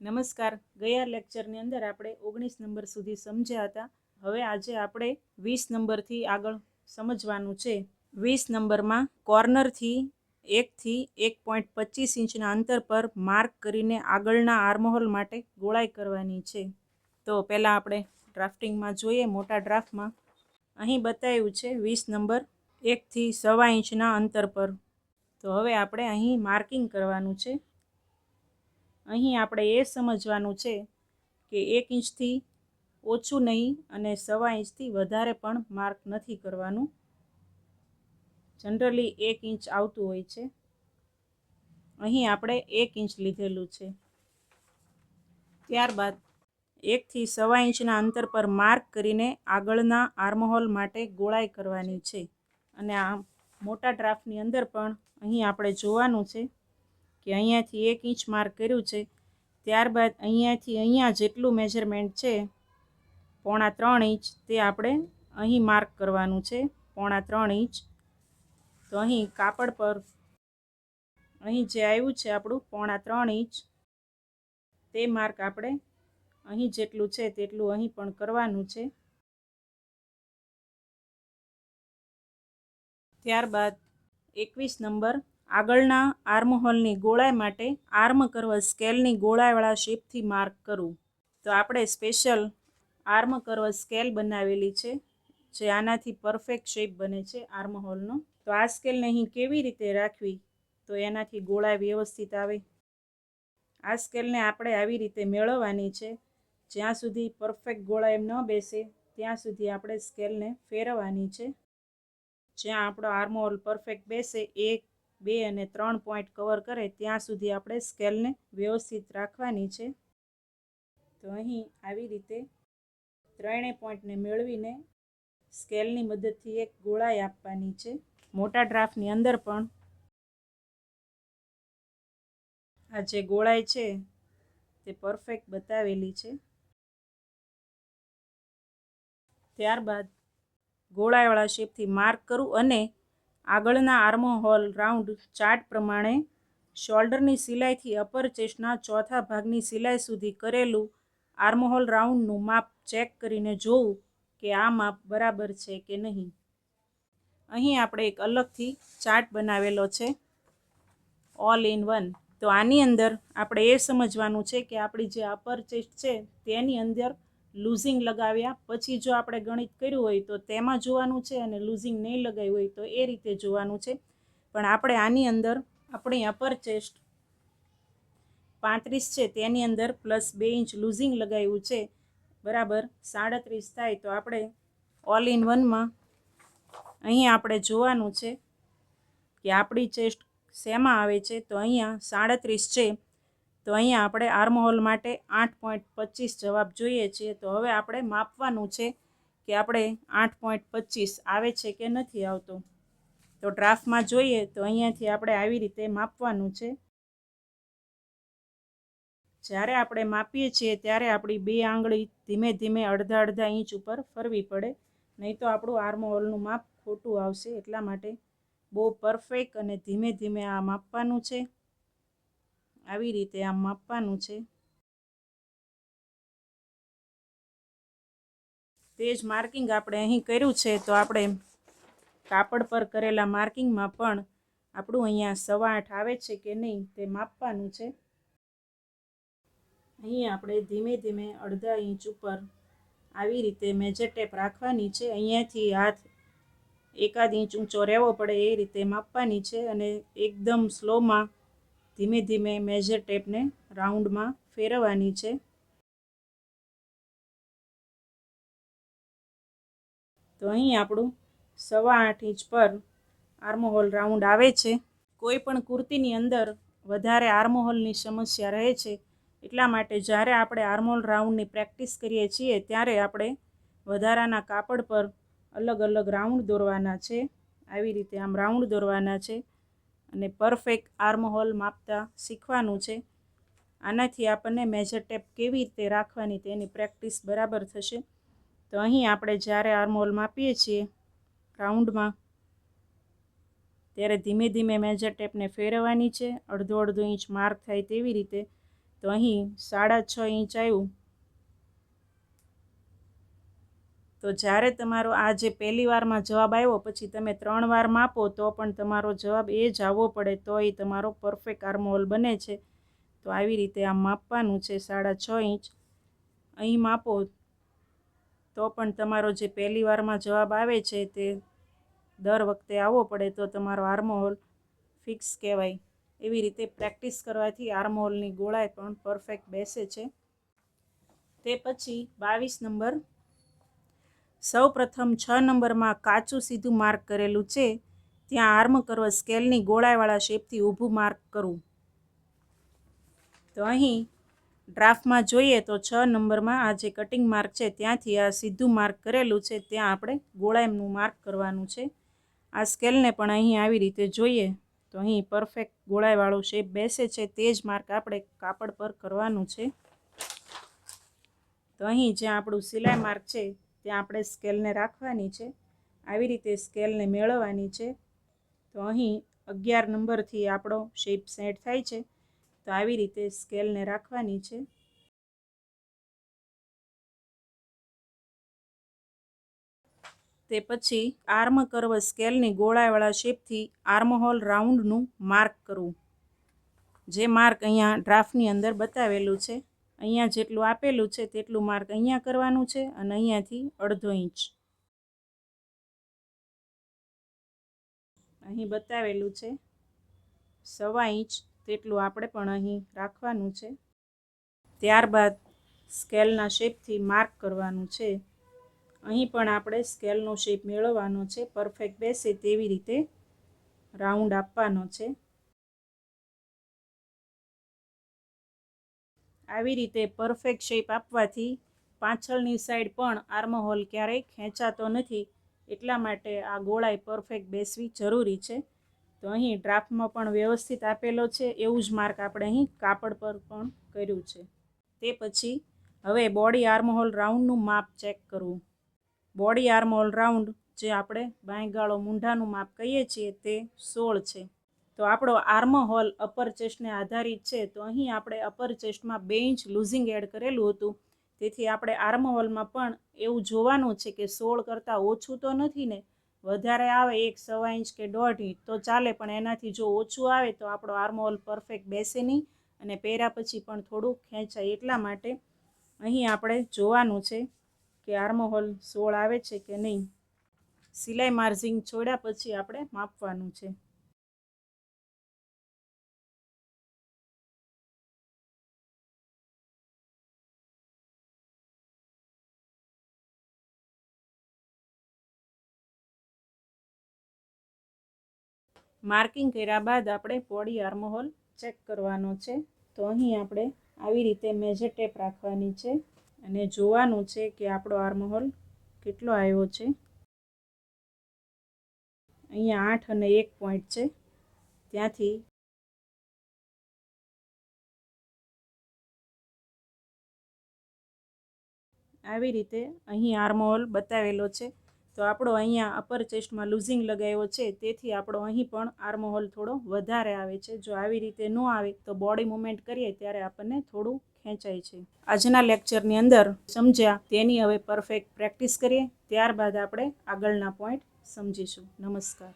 નમસ્કાર. ગયા લેક્ચરની અંદર આપણે ઓગણીસ નંબર સુધી સમજ્યા હતા. હવે આજે આપણે વીસ નંબરથી આગળ સમજવાનું છે. વીસ નંબરમાં કોર્નરથી એકથી એક પોઈન્ટ પચીસ ઇંચના અંતર પર માર્ક કરીને આગળના આર્મહોલ માટે ગોળાઈ કરવાની છે. તો પહેલાં આપણે ડ્રાફ્ટિંગમાં જોઈએ, મોટા ડ્રાફ્ટમાં. અહીં બતાવ્યું છે વીસ નંબર એકથી સવા ઇંચના અંતર પર. તો હવે આપણે અહીં માર્કિંગ કરવાનું છે. અહીં આપણે એ સમજવાનું છે કે એક ઇંચથી ઓછું નહીં અને સવા ઇંચથી વધારે પણ માર્ક નથી કરવાનું. જનરલી એક ઇંચ આવતું હોય છે. અહીં આપણે એક ઇંચ લીધેલું છે. ત્યારબાદ એકથી સવા ઇંચના અંતર પર માર્ક કરીને આગળના આર્મહોલ માટે ગોળાઈ કરવાની છે. અને આ મોટા ડ્રાફ્ટની અંદર પણ અહીં આપણે જોવાનું છે કે અહીંયાથી એક ઇંચ માર્ક કર્યું છે, ત્યારબાદ અહીંયાથી અહીંયા જેટલું મેજરમેન્ટ છે, પોણા ત્રણ ઇંચ, તે આપણે અહીં માર્ક કરવાનું છે, પોણા ત્રણ ઇંચ. તો અહીં કાપડ પર અહીં જે આવ્યું છે આપણું, પોણા ત્રણ ઇંચ, તે માર્ક આપણે અહીં જેટલું છે તેટલું અહીં પણ કરવાનું છે. ત્યારબાદ એકવીસ નંબર આગળના આર્મહોલની ગોળાઈ માટે આર્મ કરવા સ્કેલની ગોળાઈવાળા શેપથી માર્ક કરવું તો આપણે સ્પેશિયલ આર્મ કરવા સ્કેલ બનાવેલી છે, જે આનાથી પરફેક્ટ શેપ બને છે આર્મહોલનો. તો આ સ્કેલને અહીં કેવી રીતે રાખવી? તો એનાથી ગોળાઈ વ્યવસ્થિત આવે. આ સ્કેલને આપણે આવી રીતે મેળવવાની છે, જ્યાં સુધી પરફેક્ટ ગોળાઈ ન બેસે, ત્યાં સુધી આપણે સ્કેલને ફેરવવાની છે. જ્યાં આપણો આર્મહોલ પરફેક્ટ બેસે એક બે અને ત્રણ પોઈન્ટ કવર કરે ત્યાં સુધી આપણે સ્કેલને વ્યવસ્થિત રાખવાની છે. તો અહીં આવી રીતે ત્રણેય પોઈન્ટને મેળવીને સ્કેલની મદદથી એક ગોળાઈ આપવાની છે. મોટા ડ્રાફ્ટની અંદર પણ આ જે ગોળાઈ છે તે પરફેક્ટ બતાવેલી છે. ત્યારબાદ ગોળાઈવાળા શેપથી માર્ક કરું અને આગળના આર્મહોલ રાઉન્ડ ચાર્ટ પ્રમાણે શોલ્ડરની સિલાઈથી અપર ચેસ્ટના ચોથા ભાગની સિલાઈ સુધી કરેલું આર્મહોલ રાઉન્ડનું માપ ચેક કરીને જોવું કે આ માપ બરાબર છે કે નહીં. અહીં આપણે એક અલગથી ચાર્ટ બનાવેલો છે. ઓલ ઇન વન તો આની અંદર આપણે એ સમજવાનું છે કે આપણી જે અપર ચેસ્ટ છે તેની અંદર લૂઝિંગ લગાવ્યા. પછી જો આપણે ગણિત કર્યું હોય તો તેમાં જોવાનું છે અને લૂઝિંગ નહીં લગાવ્યું હોય તો એ રીતે જોવાનું છે. પણ આપણે આની અંદર આપણી અપર ચેસ્ટ પાંત્રીસ છે, તેની અંદર પ્લસ બે ઇંચ લૂઝિંગ લગાવ્યું છે. બરાબર? સાડત્રીસ થાય તો આપણે ઓલ ઇન વનમાં અહીં આપણે જોવાનું છે કે આપણી ચેસ્ટ શેમાં આવે છે? તો અહીંયા સાડત્રીસ છે. તો અહીંયા આપણે આર્મહોલ માટે આઠ પોઈન્ટ પચીસ જવાબ જોઈએ છીએ. તો હવે આપણે માપવાનું છે કે આપણે આઠ પોઈન્ટ પચીસ આવે છે કે નથી આવતો. તો ડ્રાફ્ટમાં જોઈએ તો અહીંયાથી આપણે આવી રીતે માપવાનું છે. જ્યારે આપણે માપીએ છીએ ત્યારે આપણી બે આંગળી ધીમે ધીમે અડધા અડધા ઇંચ ઉપર ફરવી પડે. નહીં તો આપણું આર્મહોલનું માપ ખોટું આવશે. એટલા માટે બહુ પરફેક્ટ અને ધીમે ધીમે આ માપવાનું છે. આવી રીતે આમ માપવાનું છે. તે જ માર્કિંગ આપણે અહીં કર્યું છે, તો આપણે કાપડ પર કરેલા માર્કિંગમાં પણ આપણું અહીંયા સવા આઠ આવે છે કે નહીં તે માપવાનું છે. અહીં આપણે ધીમે ધીમે અડધા ઇંચ ઉપર આવી રીતે મેજર ટેપ રાખવાની છે, અહીંયાથી હાથ એકાદ ઇંચ ઊંચો રહેવો પડે એ રીતે માપવાની છે અને એકદમ સ્લોમાં ધીમે ધીમે મેજર ટેપને રાઉન્ડમાં ફેરવવાની છે. તો અહીં આપણું સવા આઠ ઇંચ પર આર્મહોલ રાઉન્ડ આવે છે. કોઈ પણ કુર્તીની અંદર વધારે આર્મહોલની સમસ્યા રહે છે. એટલા માટે જ્યારે આપણે આર્મોલ રાઉન્ડની પ્રેક્ટિસ કરીએ છીએ, ત્યારે આપણે વધારાના કાપડ પર અલગ અલગ રાઉન્ડ દોરવાના છે. આવી રીતે આમ રાઉન્ડ દોરવાના છે. અને પરફેક્ટ આર્મહોલ માપતા શીખવાનું છે. આનાથી આપણને મેજર ટેપ કેવી રીતે રાખવાની તેની પ્રેક્ટિસ બરાબર થશે. તો અહીં આપણે જ્યારે આર્મહોલ માપીએ છીએ રાઉન્ડમાં, ત્યારે ધીમે ધીમે મેજર ટેપને ફેરવવાની છે. અડધો અડધો ઇંચ માર્ક થાય તેવી રીતે. તો અહીં સાડા છ ઇંચ આવ્યું. તો જ્યારે તમારો આ જે પહેલી વારમાં જવાબ આવ્યો, પછી તમે ત્રણ વાર માપો, તો પણ તમારો જવાબ એ જ આવવો પડે તો એ તમારો પરફેક્ટ આર્મહોલ બને છે. તો આવી રીતે આમ માપવાનું છે સાડા છ ઇંચ. અહીં માપો. તો પણ તમારો જે પહેલી વારમાં જવાબ આવે છે તે દર વખતે આવવો પડે, તો તમારો આર્મહોલ ફિક્સ કહેવાય. એવી રીતે પ્રેક્ટિસ કરવાથી આર્મહોલની ગોળાઈ પણ પરફેક્ટ બેસે છે. તે પછી બાવીસ નંબર સૌ પ્રથમ છ નંબરમાં કાચું સીધું માર્ક કરેલું છે. ત્યાં આર્મ કરવા સ્કેલની ગોળાઈવાળા શેપથી ઊભું માર્ક કરવું તો અહીં ડ્રાફ્ટમાં જોઈએ તો છ નંબરમાં આ જે કટિંગ માર્ક છે ત્યાંથી આ સીધું માર્ક કરેલું છે, ત્યાં આપણે ગોળાઈનું માર્ક કરવાનું છે. આ સ્કેલને પણ અહીં આવી રીતે જોઈએ તો અહીં પરફેક્ટ ગોળાઈવાળો શેપ બેસે છે, તે જ માર્ક આપણે કાપડ પર કરવાનું છે. તો અહીં જ્યાં આપણું સિલાઈ માર્ક છે ત્યાં આપણે સ્કેલને રાખવાની છે. આવી રીતે સ્કેલને મેળવવાની છે. તો અહીં અગિયાર નંબરથી આપણો શેપ સેટ થાય છે. તો આવી રીતે સ્કેલને રાખવાની છે. તે પછી આર્મ કર્વ સ્કેલની ગોળાવાળા શેપથી આર્મહોલ રાઉન્ડનું માર્ક કરવું. જે માર્ક અહીંયા ડ્રાફ્ટની અંદર બતાવેલું છે. અહીંયા જેટલું આપેલું છે તેટલું માર્ક અહીંયા કરવાનું છે અને અહીંયાથી અડધો ઇંચ. અહીં બતાવેલું છે સવા ઇંચ તેટલું આપણે પણ અહીં રાખવાનું છે. ત્યારબાદ સ્કેલના શેપથી માર્ક કરવાનું છે. અહીં પણ આપણે સ્કેલનો શેપ મેળવવાનો છે. પરફેક્ટ બેસે તેવી રીતે રાઉન્ડ આપવાનો છે. આવી રીતે પરફેક્ટ શેપ આપવાથી પાછળની સાઈડ પણ આર્મહોલ ક્યારેય ખેંચાતો નથી. એટલા માટે આ ગોળાઈ પરફેક્ટ બેસવી જરૂરી છે. તો અહીં ડ્રાફ્ટમાં પણ વ્યવસ્થિત આપેલો છે. એવું જ માર્ક આપણે અહીં કાપડ પર પણ કર્યું છે. તે પછી હવે બોડી આર્મહોલ રાઉન્ડનું માપ ચેક કરવું. બોડી આર્મહોલ રાઉન્ડ જે આપણે બાંયગાળો મૂંઢાનું માપ કહીએ છીએ તે સોળ છે. તો આપણો આર્મ હોલ અપર ચેસ્ટને આધારિત છે, તો અહીં આપણે અપર ચેસ્ટમાં બે ઇંચ લૂઝિંગ એડ કરેલું હતું. તેથી આપણે આર્મ હોલમાં પણ એવું જોવાનું છે કે સોળ કરતાં ઓછું તો નથી ને? વધારે આવે એક સવા ઇંચ કે દોઢ ઇંચ તો ચાલે પણ એનાથી જો ઓછું આવે તો આપણો આર્મ હોલ પરફેક્ટ બેસે નહીં અને પહેર્યા પછી પણ થોડું ખેંચાય એટલા માટે અહીં આપણે જોવાનું છે કે આર્મ હોલ સોળ આવે છે કે નહીં. સિલાઈ માર્જિંગ છોડ્યા પછી આપણે માપવાનું છે. માર્કિંગ કર્યા બાદ આપણે પોડી આર્મહોલ ચેક કરવાનો છે. તો અહીં આપણે આવી રીતે મેજર ટેપ રાખવાની છે અને જોવાનું છે કે આપણો આર્મહોલ કેટલો આવ્યો છે. અહીંયા આઠ અને એક પોઈન્ટ છે. ત્યાંથી આવી રીતે અહીં આર્મહોલ બતાવેલો છે. તો આપણો અહીંયા અપર ચેસ્ટમાં લૂઝિંગ લગાવ્યો છે, તેથી આપણો અહીં પણ આર્મહોલ થોડો વધારે આવે છે. જો આવી રીતે ન આવે તો બોડી મુવમેન્ટ કરીએ ત્યારે આપણને થોડું ખેંચાય છે. આજના લેક્ચરની અંદર સમજ્યા, તેની હવે પરફેક્ટ પ્રેક્ટિસ કરીએ, ત્યારબાદ આપણે આગળના પોઈન્ટ સમજીશું. નમસ્કાર.